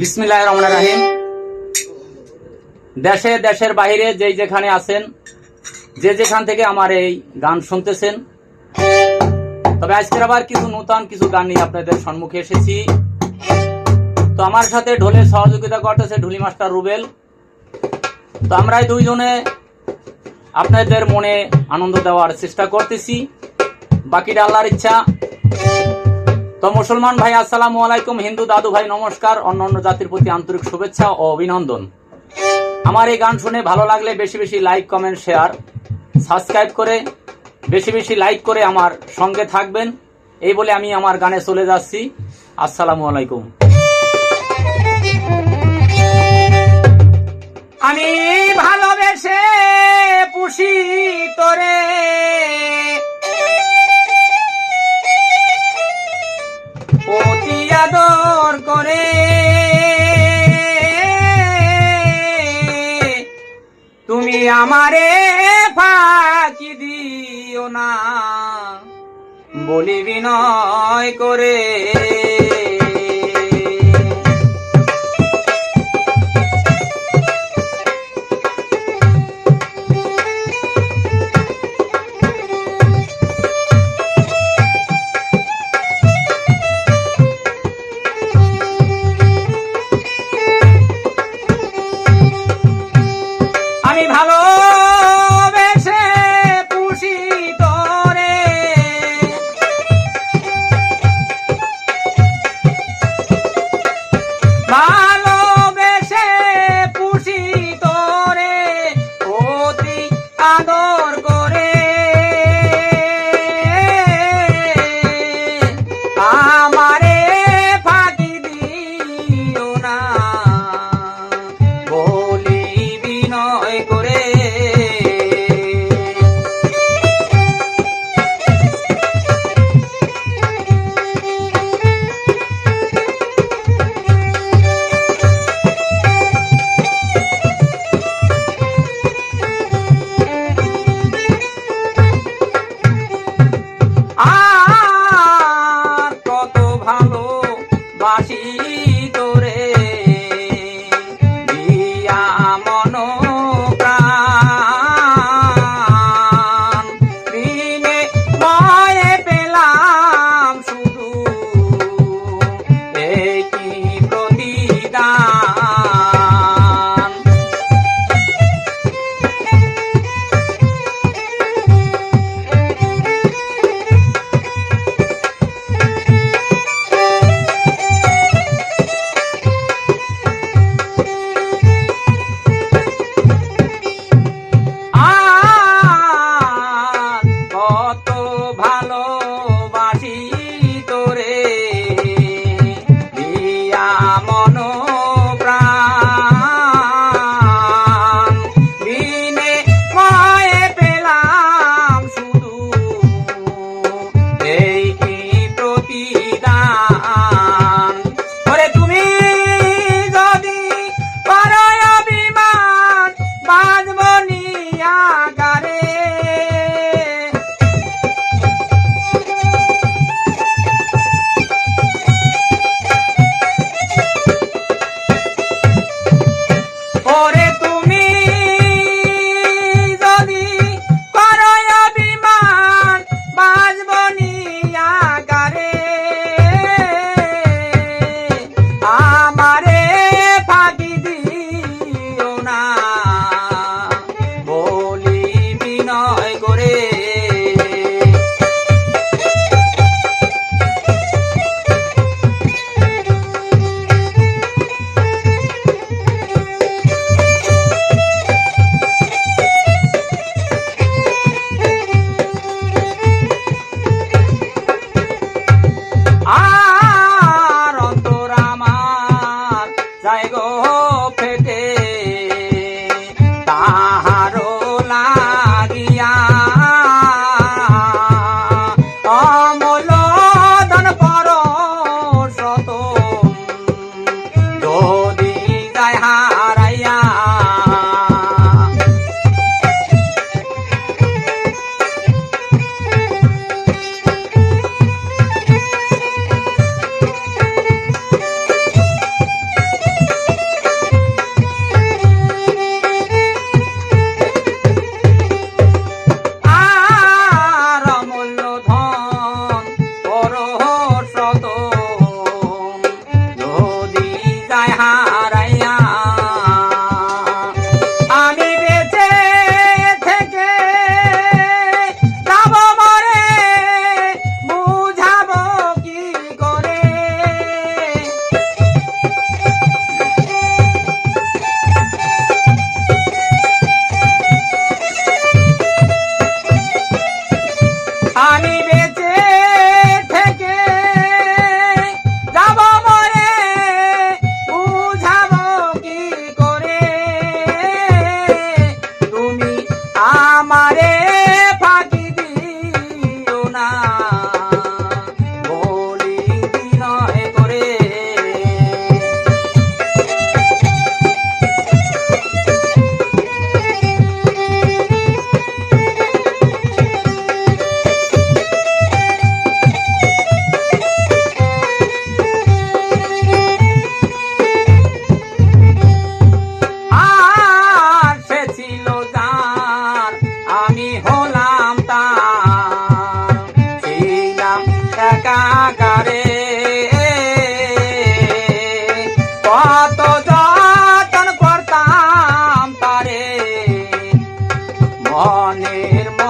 বিসমিল্লাহ রহমান রাহিম। দেশে, দেশের বাইরে যেই যেখানে আছেন, যে যেখান থেকে আমার এই গান শুনতেছেন। তবে আজকের আবার কিছু নূতন কিছু গান নিয়ে আপনাদের সম্মুখে এসেছি। তো আমার সাথে ঢোলের সহযোগিতা করতেছে ঢুলি মাস্টার রুবেল। তো আমরা এই দুইজনে আপনাদের মনে আনন্দ দেওয়ার চেষ্টা করতেছি। বাকিটা আল্লাহর ইচ্ছা। তো মুসলমান ভাই, আসসালামু আলাইকুম। হিন্দু দাদু ভাই, নমস্কার। অন্য অন্য জাতির প্রতি আন্তরিক শুভেচ্ছা ও অভিনন্দন। আমার এই গান শুনে ভালো লাগলে বেশি বেশি লাইক, কমেন্ট, শেয়ার, সাবস্ক্রাইব করে বেশি বেশি লাইক করে আমার সঙ্গে থাকবেন। এই বলে আমি আমার গানে চলে যাচ্ছি। আসসালামু আলাইকুম। আমি ভালোবেসে পুষি তোরে। আমারে ফাঁকি দিও না। বলি বিনয় করে ভালো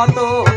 মতো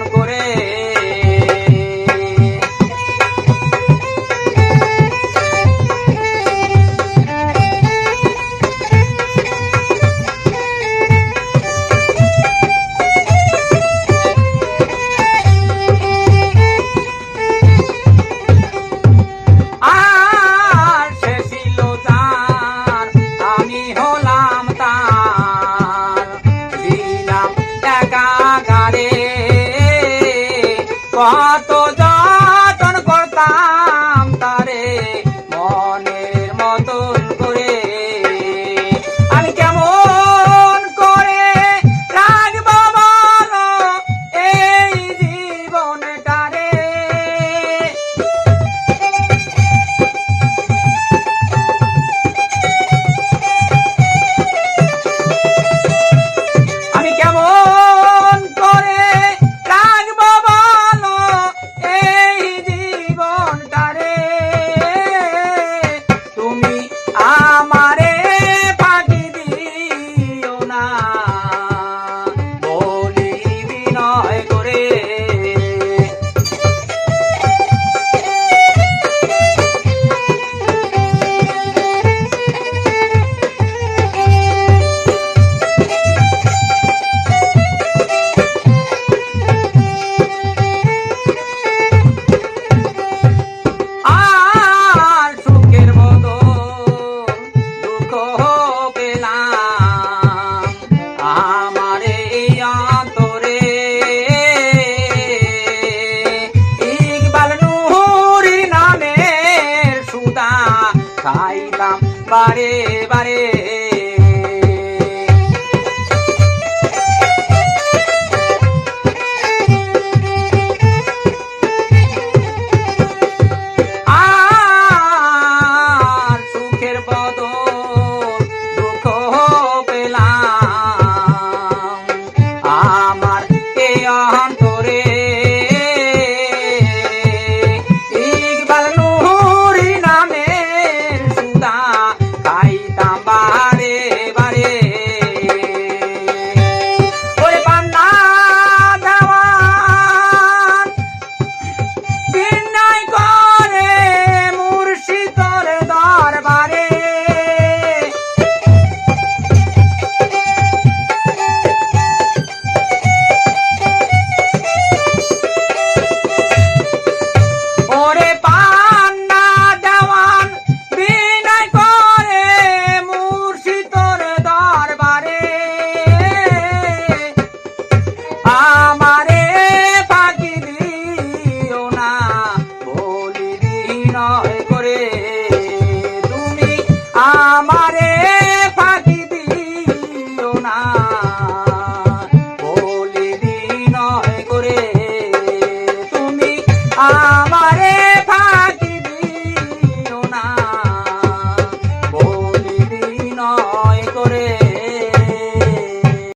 bare bare